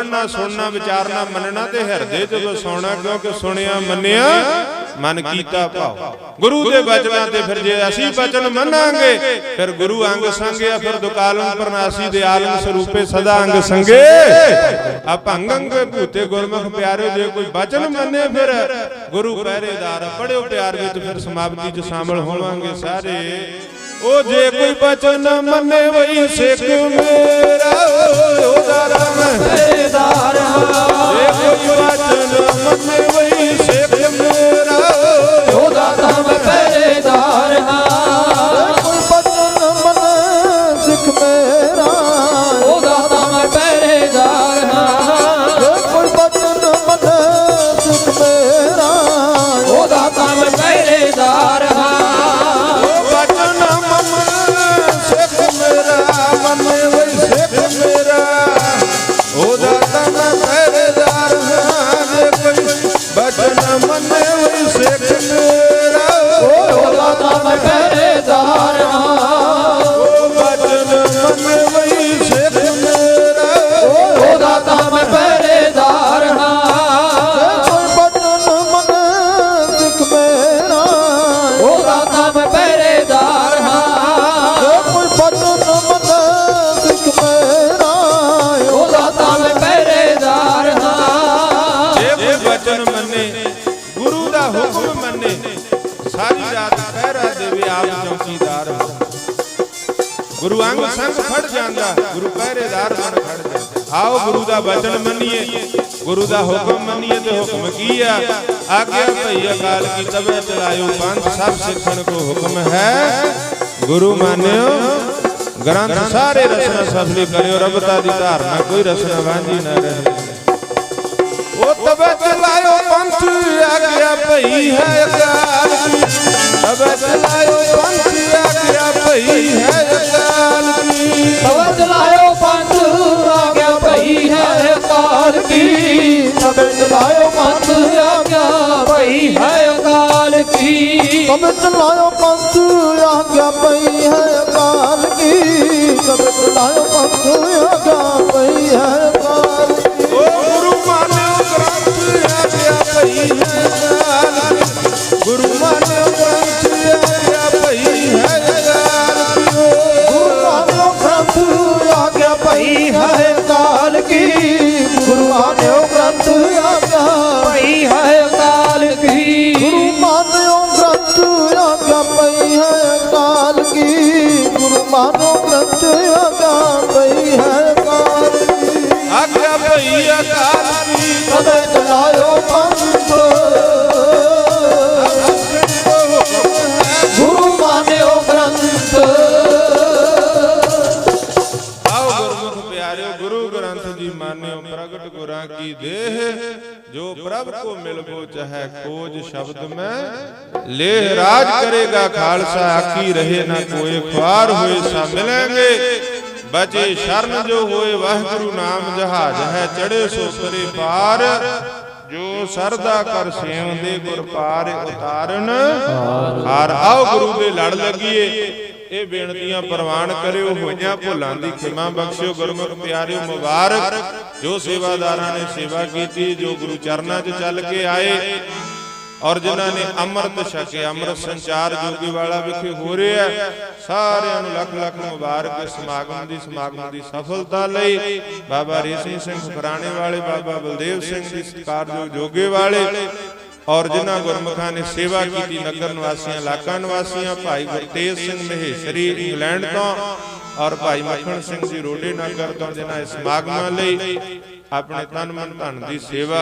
ਪੜਨਾ ਸੁਣਨਾ ਵਿਚਾਰਨਾ ਮੰਨਣਾ ਤੇ ਹਿਰਦੇ 'ਚ ਵਸਾਉਣਾ ਕਿਉਂਕਿ ਸੁਣਿਆ ਮੰਨਿਆ ਮਨ ਕੀਤਾ ਭਾਉ ਗੁਰੂ ਦੇ ਬਚਨਾਂ ਤੇ ਫਿਰ ਜੇ ਅਸੀਂ ਬਚਨ ਮੰਨਾਂਗੇ ਫਿਰ ਗੁਰੂ ਅੰਗ ਸੰਗਿਆ ਫਿਰ ਦੁਕਾਲਨ ਪ੍ਰਨਾਸੀ ਦੇ ਆਲਮ ਸਰੂਪੇ ਸਦਾ ਅੰਗ ਸੰਗੇ ਅਪੰਗੰਗ ਭੂਤੇ ਗੁਰਮੁਖ ਪਿਆਰਿਓ ਜੇ ਕੋਈ ਬਚਨ ਮੰਨੇ ਫਿਰ ਗੁਰੂ ਪਹਿਰੇਦਾਰ ਪੜਿਓ ਪਿਆਰ ਵਿੱਚ ਫਿਰ ਸਮਾਪਤੀ 'ਚ ਸ਼ਾਮਲ ਹੋਵਾਂਗੇ ਸਾਰੇ। ਉਹ ਜੇ ਕੋਈ ਬਚਨ ਮੰਨੇ ਵਈ ਸਿੱਖ ਮੇਰਾ, ਉਹਦਾ ਰਾਮ ਪਹਿਰੇਦਾਰ ਜੇ ਕੋਈ ਬਚਨ ਮੰਨੇ ਵਈ ਸਿੱਖ ਅੰਗ ਜਾਂਦਾ, ਗੁਰੂ ਪਹਿਰੇਦਾਰ ਬਣ ਖੜ ਜਾਂਦਾ। ਆਓ ਗੁਰੂ ਦਾ ਬਚਨ ਮੰਨੀਏ, ਗੁਰੂ ਦਾ ਹੁਕਮ ਮੰਨੀਏ ਤੇ ਹੁਕਮ ਕੀ ਆ? ਆਗਿਆ ਭਈ ਅਕਾਲ ਕੀ ਤਵੇ ਚਲਾਇਓ ਪੰਥ ਸਭ ਸਿੱਖਣ ਕੋ ਹੁਕਮ ਹੈ। ਗੁਰੂ ਮਾਨਿਓ, ਗ੍ਰੰਥ ਸਾਰੇ ਰਸਨਾ ਸਫਲੀ ਕਰਿਓ ਰਬਤਾ ਦੀ ਧਾਰਨਾ ਕੋਈ ਰਸਨਾ ਵਾਂਝੀ ਨਾ ਰਹੇ। ਉਹ ਤਬੇ ਚਲਾਇਓ ਪੰਥ ਆਗਿਆ ਭਈ ਹੈ ਅਕਾਲ ਕੀ ਤਬੇ ਚਲਾਇਓ ਪੰਥ ਆਗਿਆ ਭਈ ਹੈ ਅਕਾਲ सचायो पंचा कप पई ती सच लाइ ਪ੍ਰਭ ਕੋ ਮਿਲਬੋ ਚਾਹੈ ਖੋਜ ਸ਼ਬਦ ਮੈਂ। ਲੇਹ ਰਾਜ ਕਰੇਗਾ ਖਾਲਸਾ ਆਕੀ ਰਹੇ ਨਾ ਕੋਏ ਖੁਆਰ ਹੋਏ ਸਾ ਮਿਲਾਂਗੇ ਬਚੇ ਸ਼ਰਨ ਜੋ ਹੋਏ ਵਾਹਿਗੁਰੂ ਨਾਮ ਜਹਾਜ ਹੈ ਚੜੇ ਸੋ ਕਰੇ ਪਾਰ। ਜੋ ਸਰਦਾ ਕਰ ਸੇਵੰਦੇ ਗੁਰ ਪਾਰ ਉਤਾਰਨ। ਹਾਰ ਆਓ ਗੁਰੂ ਦੇ ਲੜ ਲੱਗੀਏ। ਇਹ ਬੇਨਤੀਆਂ ਪ੍ਰਵਾਨ ਕਰਿਓ, ਹੋਈਆਂ ਭੁੱਲਾਂ ਦੀ ਖਿਮਾ ਬਖਸ਼ਿਓ, ਗੁਰਮੁਖ ਪਿਆਰਿਓ, ਮੁਬਾਰਕ। ਜੋ ਸੇਵਾਦਾਰਾਂ ਨੇ ਸੇਵਾ ਕੀਤੀ, ਜੋ ਗੁਰੂ ਚਰਨਾਂ 'ਚ ਚੱਲ ਕੇ ਆਏ ਔਰ ਜਿਨ੍ਹਾਂ ਨੇ ਅੰਮ੍ਰਿਤ ਛਕਿਆ, ਅੰਮ੍ਰਿਤ ਸੰਚਾਰ ਜੋਗੀ ਵਾਲਾ ਵਿਖੇ ਹੋ ਰਿਹਾ ਸਾਰਿਆਂ ਨੂੰ ਲੱਖ ਲੱਖ ਮੁਬਾਰਕ ਇਸ ਸਮਾਗਮ ਦੀ ਸਮਾਗਮ ਦੀ ਸਫਲਤਾ ਲਈ। ਬਾਬਾ ਰੇਸ਼ਮ ਸਿੰਘ ਫਰਾਣੇ ਵਾਲੇ, ਬਾਬਾ ਬਲਦੇਵ ਸਿੰਘ ਜੀ ਸਤਿਕਾਰਯੋਗ ਜੋਗੇ ਵਾਲੇ। ਔਰ ਜਿਨ੍ਹਾਂ ਗੁਰਮੁਖਾਂ ਨੇ ਸੇਵਾ ਕੀਤੀ ਨਗਰ ਨਿਵਾਸੀਆਂ, ਇਲਾਕਾ ਨਿਵਾਸੀਆਂ, ਭਾਈ ਗੁਰਤੇਜ ਸਿੰਘ ਮਹੇਸ਼ਰੀ, ਇੰਗਲੈਂਡ ਤੋਂ ਔਰ ਭਾਈ ਮੱਖਣ ਸਿੰਘ ਜੀ ਰੋਡੇ ਨਗਰ ਤੋਂ ਜਿਨ੍ਹਾਂ ਇਸ ਸਮਾਗਮਾਂ ਲਈ ਆਪਣੇ ਤਨ ਮਨ ਧਨ ਦੀ ਸੇਵਾ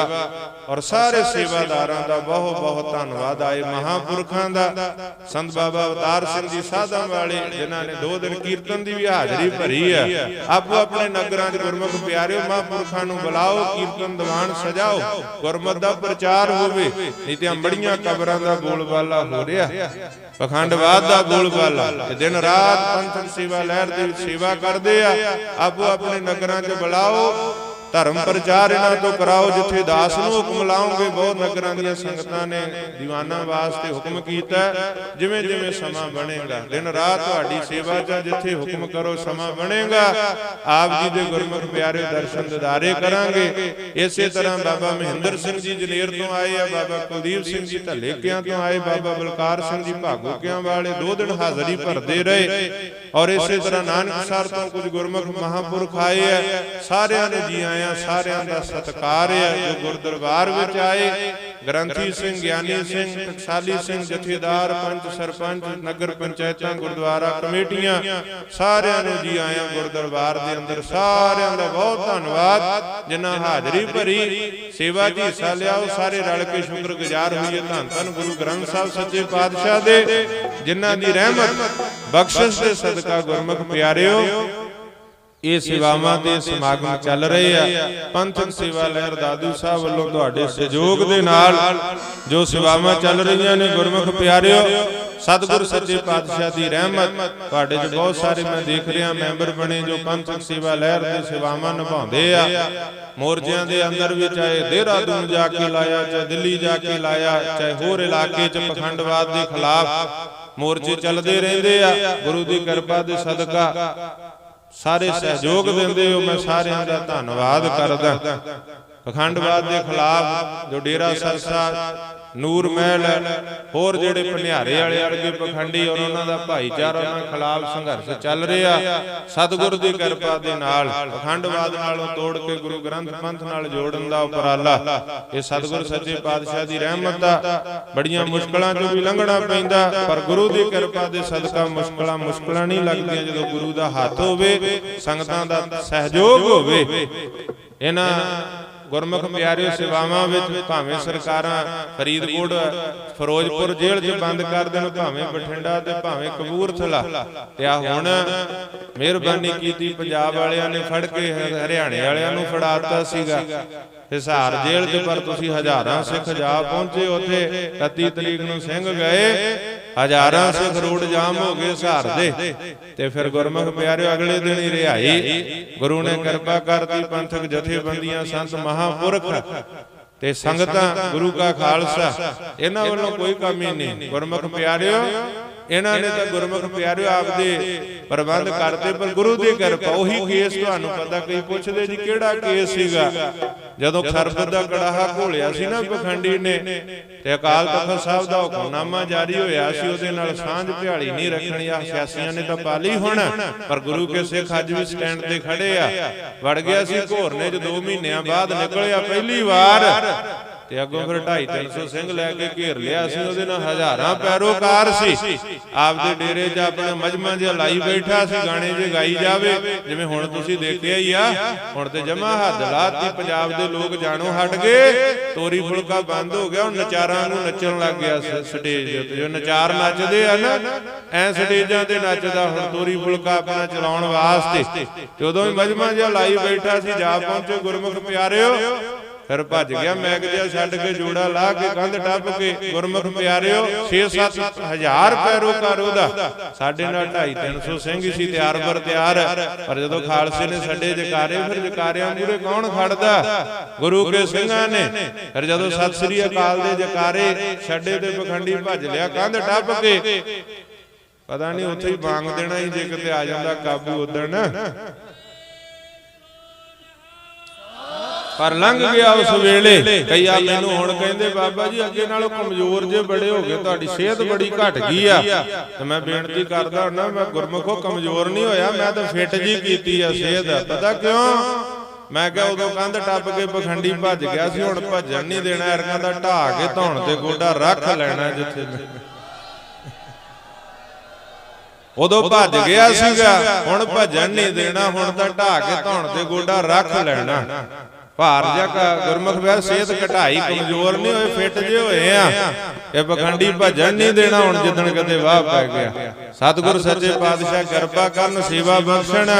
ਔਰ ਸਾਰੇ ਸੇਵਾਦਾਰਾਂ ਦਾ ਬਹੁਤ ਬਹੁਤ ਧੰਨਵਾਦ। ਆਏ ਮਹਾਪੁਰਖਾਂ ਦਾ ਸੰਤ ਬਾਬਾ ਅਵਤਾਰ ਸਿੰਘ ਜੀ ਸਾਧਾਂ ਵਾਲੇ ਜਿਨ੍ਹਾਂ ਨੇ ਦੋ ਦਿਨ ਕੀਰਤਨ ਦੀ ਵੀ ਹਾਜ਼ਰੀ ਭਰੀ ਆ। ਆਪੋ ਆਪਣੇ ਨਗਰਾਂ 'ਚ ਗੁਰਮੁਖ ਪਿਆਰਿਓ ਮਹਾਪੁਰਖਾਂ ਨੂੰ ਬੁਲਾਓ ਕੀਰਤਨ ਦੀਵਾਨ ਸਜਾਓ ਗੁਰਮਤਿ ਦਾ ਪ੍ਰਚਾਰ ਹੋਵੇ। ਨਹੀਂ ਤੇ ਅੰਬੜੀਆਂ ਕਬਰਾਂ ਦਾ ਬੋਲਬਾਲਾ ਹੋ ਰਿਹਾ। ਪਖੰਡਵਾਦ ਦਾ ਬੋਲਬਾਲਾ ਇਹ ਦਿਨ ਰਾਤ ਪੰਥਕ ਸੇਵਾ ਲਹਿਰ ਦੇ ਸੇਵਾ ਕਰਦੇ ਆ। ਆਪੋ ਆਪਣੇ ਨਗਰਾਂ 'ਚ ਬੁਲਾਓ ਧਰਮ ਪ੍ਰਚਾਰ ਇਹਨਾਂ ਤੋਂ ਕਰਾਓ ਜਿੱਥੇ ਦਾਸ ਨੂੰ ਹੁਕਮ ਲਾਓਗੇ ਬਹੁਤ ਨਗਰਾਂ ਦੀਆਂ ਸੰਗਤਾਂ ਨੇ ਦੀਵਾਨਾਂ ਵਾਸਤੇ ਹੁਕਮ ਕੀਤਾ। ਜਿਵੇਂ ਜਿਵੇਂ ਸਮਾਂ ਬਣੇਗਾ। ਦਿਨ ਰਾਤ ਤੁਹਾਡੀ ਸੇਵਾ 'ਚ ਜਿੱਥੇ ਹੁਕਮ ਕਰੋ ਸਮਾਂ ਬਣੇਗਾ। ਆਪ ਜੀ ਦੇ ਗੁਰਮੁਖ ਪਿਆਰੇ ਦਰਸ਼ਨ ਦਿਦਾਰੇ ਕਰਾਂਗੇ। ਇਸੇ ਤਰ੍ਹਾਂ ਬਾਬਾ ਮਹਿੰਦਰ ਸਿੰਘ ਜੀ ਜਨੇਰ ਤੋਂ ਆਏ ਆ ਬਾਬਾ ਕੁਲਦੀਪ ਸਿੰਘ ਜੀ ਧੱਲੇਕਿਆਂ ਤੋਂ ਆਏ ਬਾਬਾ ਬਲਕਾਰ ਸਿੰਘ ਜੀ ਭਾਗੋਕਿਆਂ ਵਾਲੇ ਦੋ ਦਿਨ ਹਾਜ਼ਰੀ ਭਰਦੇ ਰਹੇ। ਔਰ ਇਸੇ ਤਰ੍ਹਾਂ ਨਾਨਕਸਰ ਤੋਂ ਕੁਝ ਗੁਰਮੁਖ ਮਹਾਪੁਰਖ ਆਏ ਆ। ਸਾਰਿਆਂ ਨੂੰ ਜੀ ਆਇਆਂ ਸਾਰਿਆਂ ਦਾ ਸਤਿਕਾਰ ਹੈ ਜੋ ਗੁਰਦਰਬਾਰ ਵਿੱਚ ਆਏ, ਗ੍ਰੰਥੀ ਸਿੰਘ, ਗਿਆਨੀ ਸਿੰਘ, ਟਕਸਾਲੀ ਸਿੰਘ, ਜਥੇਦਾਰ ਪੰਚ ਸਰਪੰਚ, ਨਗਰ ਪੰਚਾਇਤਾਂ, ਗੁਰਦੁਆਰਾ ਕਮੇਟੀਆਂ, ਸਾਰਿਆਂ ਨੂੰ ਜੀ ਆਇਆਂ ਗੁਰਦਰਬਾਰ ਦੇ ਅੰਦਰ। ਸਾਰਿਆਂ ਦਾ ਬਹੁਤ ਧੰਨਵਾਦ। ਜਿਨ੍ਹਾਂ ਹਾਜ਼ਰੀ ਭਰੀ, ਸੇਵਾ 'ਚ ਹਿੱਸਾ ਲਿਆ, ਉਹ ਸਾਰੇ ਰਲ ਕੇ ਸ਼ੁਕਰਗੁਜ਼ਾਰ ਹੋਈਏ। ਧੰਨ ਧੰਨ ਗੁਰੂ ਗ੍ਰੰਥ ਸਾਹਿਬ ਸੱਚੇ ਪਾਤਸ਼ਾਹ ਦੇ, ਜਿਨ੍ਹਾਂ ਦੀ ਰਹਿਮਤ ਬਖਸ਼ਿਸ਼ ਦੇ ਸਦਕਾ ਗੁਰਮੁਖ ਪਿਆਰਿਓ। ਇਹ ਸੇਵਾਵਾਂ ਦੇ ਸਮਾਗਮ ਚੱਲ ਰਹੇ ਆ। ਪੰਥਕ ਸੇਵਾ ਲਹਿਰ ਦਾਦੂ ਸਾਹਿਬ ਵੱਲੋਂ ਤੁਹਾਡੇ ਸਹਿਯੋਗ ਦੇ ਨਾਲ ਜੋ ਸੇਵਾਵਾਂ ਚੱਲ ਰਹੀਆਂ ਨੇ ਗੁਰਮੁਖ ਪਿਆਰਿਓ ਸਤਿਗੁਰ ਸੱਚੇ ਪਾਤਸ਼ਾਹ ਦੀ ਰਹਿਮਤ ਤੁਹਾਡੇ ਚ ਬਹੁਤ ਸਾਰੇ ਮੈਂ ਦੇਖ ਰਿਹਾ ਮੈਂਬਰ ਬਣੇ ਜੋ ਪੰਥਕ ਸੇਵਾ ਲਹਿਰ ਦੇ ਸੇਵਾਵਾਂ ਨਿਭਾਉਂਦੇ ਆ। ਮੋਰਚਿਆਂ ਦੇ ਅੰਦਰ ਵੀ ਚਾਹੇ ਦੇਹਰਾਦੂਨ ਜਾ ਕੇ ਲਾਇਆ ਚਾਹੇ ਦਿੱਲੀ ਜਾ ਕੇ ਲਾਇਆ ਚਾਹੇ ਹੋਰ ਇਲਾਕੇ ਚ ਪਖੰਡਵਾਦ ਦੇ ਖਿਲਾਫ ਮੋਰਚੇ ਚੱਲਦੇ ਰਹਿੰਦੇ ਆ। ਗੁਰੂ ਦੀ ਕਿਰਪਾ ਦੇ ਸਦਕਾ ਸਾਰੇ ਸਹਿਯੋਗ ਦਿੰਦੇ ਹੋ ਮੈਂ ਸਾਰਿਆਂ ਦਾ ਧੰਨਵਾਦ ਕਰਦਾ। ਪਖੰਡਵਾਦ ਦੇ ਖਿਲਾਫ ਜੋ ਡੇਰਾ ਸਰਸਾ ਨੂਰ ਮਹਿਲ, ਹੋਰ ਜਿਹੜੇ ਭਨਿਆਰੇ ਵਾਲੇ ਅੜਗੇ ਪਖੰਡੀ ਔਰ ਉਹਨਾਂ ਦਾ ਭਾਈਚਾਰਾ ਉਹਨਾਂ ਖਿਲਾਫ ਸੰਘਰਸ਼ ਚੱਲ ਰਿਹਾ, ਸਤਿਗੁਰ ਦੀ ਕਿਰਪਾ ਦੇ ਨਾਲ ਪਖੰਡਵਾਦ ਨਾਲੋਂ ਤੋੜ ਕੇ ਗੁਰੂ ਗ੍ਰੰਥ ਪੰਥ ਨਾਲ ਜੋੜਨ ਦਾ ਉਪਰਾਲਾ। ਇਹ ਸਤਿਗੁਰ ਸੱਚੇ ਪਾਤਸ਼ਾਹ ਦੀ ਰਹਿਮਤ ਆ। ਬੜੀਆਂ ਮੁਸ਼ਕਲਾਂ ਚੋਂ ਵੀ ਲੰਘਣਾ ਪੈਂਦਾ, ਪਰ ਗੁਰੂ ਦੀ ਕਿਰਪਾ ਦੇ ਸਦਕਾ ਮੁਸ਼ਕਲਾਂ ਮੁਸ਼ਕਲਾਂ ਨਹੀਂ ਲੱਗਦੀਆਂ ਜਦੋਂ ਗੁਰੂ ਦਾ ਹੱਥ ਹੋਵੇ, ਸੰਗਤਾਂ ਦਾ ਸਹਿਯੋਗ ਹੋਵੇ। ਇਹਨਾਂ ਗੁਰਮੁਖ ਪਿਆਰਿਓ ਸੇਵਾਵਾਂ ਵਿੱਚ ਭਾਵੇਂ ਸਰਕਾਰਾਂ ਫਰੀਦਕੋਟ, ਫਿਰੋਜ਼ਪੁਰ ਜੇਲ੍ਹ 'ਚ ਬੰਦ ਕਰ ਦੇਣ, ਭਾਵੇਂ ਬਠਿੰਡਾ ਤੇ ਭਾਵੇਂ ਕਪੂਰਥਲਾ। ਤੇ ਆ ਹੁਣ ਮਿਹਰਬਾਨੀ ਕੀਤੀ ਪੰਜਾਬ ਵਾਲਿਆਂ ਨੇ ਫੜ ਕੇ ਹਰਿਆਣੇ ਵਾਲਿਆਂ ਨੂੰ ਫੜਾਤਾ ਸੀਗਾ। ਹਿਸਾਰ ਜੇਲ੍ਹ 'ਚ ਪਰ ਤੁਸੀਂ ਹਜ਼ਾਰਾਂ ਸਿੱਖ ਜਾ ਪਹੁੰਚੇ, ਉੱਥੇ 31 ਤਰੀਕ ਨੂੰ ਸਿੰਘ ਗਏ। ਹਜ਼ਾਰਾਂ ਸਿੱਖ ਰੋਡ ਜਾਮ ਹੋ ਗਏ ਹਿਸਾਰ ਦੇ। ਤੇ ਫਿਰ ਗੁਰਮੁਖ ਪਿਆਰਿਓ ਅਗਲੇ ਦਿਨ ਹੀ ਰਿਹਾਈ। ਗੁਰੂ ਨੇ ਕਿਰਪਾ ਕਰਤੀ ਪੰਥਕ ਜਥੇਬੰਦੀਆਂ ਸੰਤ ਮਹਾਪੁਰਖ। ਤੇ ਸੰਗਤਾਂ ਗੁਰੂ ਕਾ ਖਾਲਸਾ। ਇਹਨਾਂ ਵੱਲੋਂ ਕੋਈ ਕਮੀ ਨਹੀਂ। ਗੁਰਮੁਖ ਪਿਆਰਿਓ ਇਹਨਾਂ ਨੇ ਤਾਂ ਗੁਰਮੁਖ ਪਿਆਰਿਓ ਆਪਦੇ ਪ੍ਰਬੰਧ ਕਰਦੇ ਪਰ ਗੁਰੂ ਦੀ ਕਿਰਪਾ ਉਹੀ ਕੇਸ ਤੁਹਾਨੂੰ ਪਤਾ ਕਈ ਪੁੱਛਦੇ ਜੀ ਕਿਹੜਾ ਕੇਸ ਸੀਗਾ। ਜਦੋਂ ਖਰਬਤ ਦਾ ਕੜਾਹਾ ਘੋਲਿਆ ਸੀ ਨਾ ਪਖੰਡੀ ਨੇ ਤੇ ਅਕਾਲ ਤਖਤ ਸਾਹਿਬ ਦਾ ਹੁਕਮਨਾਮਾ ਜਾਰੀ ਹੋਇਆ ਸੀ ਉਹਦੇ ਨਾਲ ਸਾਂਝ ਭਿਆਲੀ ਨਹੀਂ ਰੱਖਣੀ ਆ ਸਿਆਸੀਆਂ ਨੇ ਤਾਂ ਪਾਲੀ ਹੁਣ ਪਰ ਗੁਰੂ ਕੇ ਸਿੱਖ ਅੱਜ ਵੀ ਸਟੈਂਡ ਤੇ ਖੜੇ ਆ। ਵੜ ਗਿਆ ਸੀ ਘੋਰ ਨੇ ਜੋ 2 ਮਹੀਨਿਆਂ ਬਾਅਦ ਨਿਕਲਿਆ ਪਹਿਲੀ ਵਾਰ। ਤੇ ਅੱਗੋਂ ਫਿਰ 2.5 300 ਸਿੰਘ ਲੈ ਕੇ ਘੇਰ ਲਿਆ ਸੀ ਉਹਦੇ ਨਾਲ ਹਜ਼ਾਰਾਂ ਪੈਰੋਕਾਰ ਸੀ। ਆਪਦੇ ਡੇਰੇ 'ਚ ਆਪਣੇ ਮਜਮਾ ਜਿਹਾ ਲਾਈ ਬੈਠਾ ਸੀ ਗਾਣੇ ਜੇ ਗਾਈ ਜਾਵੇ ਜਿਵੇਂ ਹੁਣ ਤੁਸੀਂ ਦੇਖਿਆ ਹੀ ਆ ਹੁਣ ਤੇ ਜਮਾ ਹੱਦ ਲਾਤੀ ਪੰਜਾਬ ਦੇ ਲੋਕ ਜਾਣੋ ਹਟ ਗਏ। ਤੋਰੀ ਫੁਲਕਾ ਬੰਦ ਹੋ ਗਿਆ ਹੁਣ ਨਚਾਰਾਂ ਨੂੰ ਨੱਚਣ ਲੱਗ ਗਿਆ ਸਟੇਜ ਦੇ ਉੱਤੇ। ਜੋ ਨਚਾਰ ਨੱਚਦੇ ਆ ਨਾ ਐ ਸਟੇਜਾਂ ਤੇ ਨੱਚਦਾ ਹੁਣ ਤੋਰੀ ਫੁਲਕਾ ਆਪਣਾ ਚਲਾਉਣ ਵਾਸਤੇ। ਉਦੋਂ ਹੀ ਮਜਮਾ ਜਿਹਾ ਲਾਈ ਬੈਠਾ ਸੀ ਜਾ ਪਹੁੰਚੇ ਗੁਰਮੁਖ ਪਿਆਰਿਓ। ਫਿਰ ਭੱਜ ਗਿਆ ਮੈਗ ਜਿਹਾ ਛੱਡ ਕੇ ਜੋੜਾ ਲਾ ਕੇ ਕੰਧ ਟੱਪ ਕੇ, ਗੁਰਮੁਖ ਪਿਆਰਿਓ 6-7 ਹਜ਼ਾਰ ਪੈਰੋਕਾਰ ਉਹਦਾ। ਸਾਡੇ ਨਾਲ 2.5-300 ਸਿੰਘ ਸੀ, ਤਿਆਰ ਬਰ ਤਿਆਰ। ਪਰ ਜਦੋਂ ਖਾਲਸੇ ਨੇ ਛੱਡੇ ਜਕਾਰੇ, ਫਿਰ ਜਕਾਰਿਆਂ ਮੂਰੇ ਕੌਣ ਖੜਦਾ? ਗੁਰੂ ਕੇ ਸਿੰਘਾਂ ਨੇ। ਫਿਰ ਜਦੋਂ ਸਤਿ ਸ੍ਰੀ ਅਕਾਲ ਦੇ ਜਕਾਰੇ ਛੱਡੇ ਤੇ ਪਖੰਡੀ ਭੱਜ ਲਿਆ, ਕੰਧ ਟੱਪ ਕੇ। ਪਤਾ ਨਹੀਂ ਉੱਥੇ ਹੀ ਬਾਂਗ ਦੇਣਾ ਹੀ, ਜੇ ਕਿਤੇ ਆ ਜਾਂਦਾ ਕਾਬੂ ਉਦਣ। ਪਰ ਲੰਘ ਗਿਆ ਉਸ ਵੇਲੇ। ਕਈ ਆ ਮੈਨੂੰ ਹੁਣ ਕਹਿੰਦੇ ਬਾਬਾ ਜੀ ਅੱਗੇ ਨਾਲੋਂ ਕਮਜ਼ੋਰ ਜੇ ਬੜੇ ਹੋ ਗਏ ਤੁਹਾਡੀ ਸਿਹਤ ਬੜੀ ਘਟ ਗਈ ਆ। ਤੇ ਮੈਂ ਬੇਨਤੀ ਕਰਦਾ ਹੁੰਦਾ ਮੈਂ ਗੁਰਮੁਖੋ ਕਮਜ਼ੋਰ ਨਹੀਂ ਹੋਇਆ ਮੈਂ ਤਾਂ ਫਿੱਟ ਜੀ ਕੀਤੀ ਆ ਸਿਹਤ। ਪਤਾ ਕਿਉਂ? ਮੈਂ ਕਿਹਾ ਉਦੋਂ ਕੰਧ ਟੱਪ ਕੇ ਪਖੰਡੀ ਭੱਜ ਗਿਆ ਸੀ ਹੁਣ ਭੱਜਣ ਨਹੀਂ ਦੇਣਾ ਐਰਕਾਂ ਦਾ ਢਾਹ ਕੇ ਧੌਣ ਤੇ ਗੋਡਾ ਰੱਖ ਲੈਣਾ ਜਿੱਥੇ ਉਦੋਂ ਭੱਜ ਗਿਆ ਸੀਗਾ ਹੁਣ ਭੱਜਣ ਨਹੀਂ ਦੇਣਾ ਹੁਣ ਤਾਂ ਢਾਹ ਕੇ ਧੌਣ ਤੇ ਗੋਡਾ ਰੱਖ ਲੈਣਾ। ਭਾਰ ਗੁਰਮੁਖ ਵਿਆਹ ਸਿਹਤ ਘਟਾਈ ਕਮਜ਼ੋਰ ਨਹੀਂ ਹੋਏ, ਫਿੱਟ ਜੇ ਹੋਏ ਆ। ਇਹ ਪਖੰਡੀ ਭੱਜਣ ਨਹੀਂ ਦੇਣਾ, ਹੁਣ ਜਿੱਦਣ ਕਦੇ ਵਾਹ ਪੈ ਗਿਆ। ਸਤਿਗੁਰ ਸੱਚੇ ਪਾਤਸ਼ਾਹ ਕਿਰਪਾ ਕਰਨ, ਸੇਵਾ ਬਖਸ਼ਣ,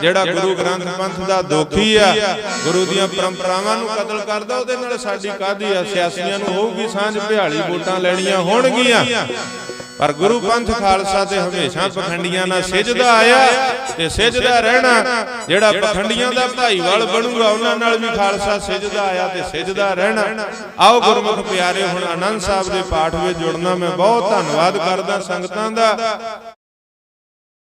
ਜਿਹੜਾ ਗੁਰੂ ਗ੍ਰੰਥ ਪੰਥ ਦਾ ਦੋਖੀ ਆ, ਗੁਰੂ ਦੀਆਂ ਪਰੰਪਰਾਵਾਂ ਨੂੰ ਕਤਲ ਕਰਦਾ, ਉਹਦੇ ਨਾਲ ਸਾਡੀ ਕਾਦੀ ਆ? ਸਿਆਸੀਆਂ ਨੂੰ ਹੋਊਗੀ ਸਾਂਝ, ਭਿਆਲੀ ਵੋਟਾਂ ਲੈਣੀਆਂ ਹੋਣਗੀਆਂ। ਪਰ ਗੁਰੂ ਪੰਥ ਖਾਲਸਾ ਤੇ ਹਮੇਸ਼ਾ ਪਖੰਡੀਆਂ ਨਾਲ ਸਿਜਦਾ ਆਇਆ ਤੇ ਸਿਜਦਾ ਰਹਿਣਾ ਜਿਹੜਾ ਪਖੰਡੀਆਂ ਦਾ ਭਾਈਵਾਲ ਬਣੂਗਾ ਉਹਨਾਂ ਨਾਲ ਵੀ ਖਾਲਸਾ ਸਿਜਦਾ ਆਇਆ ਤੇ ਸਿਜਦਾ ਰਹਿਣਾ। ਆਓ ਗੁਰਮੁਖ ਪਿਆਰੇ ਹੁਣ ਆਨੰਦ ਸਾਹਿਬ ਦੇ ਪਾਠ ਵਿੱਚ ਜੁੜਨਾ ਮੈਂ ਬਹੁਤ ਧੰਨਵਾਦ ਕਰਦਾ ਸੰਗਤਾਂ ਦਾ।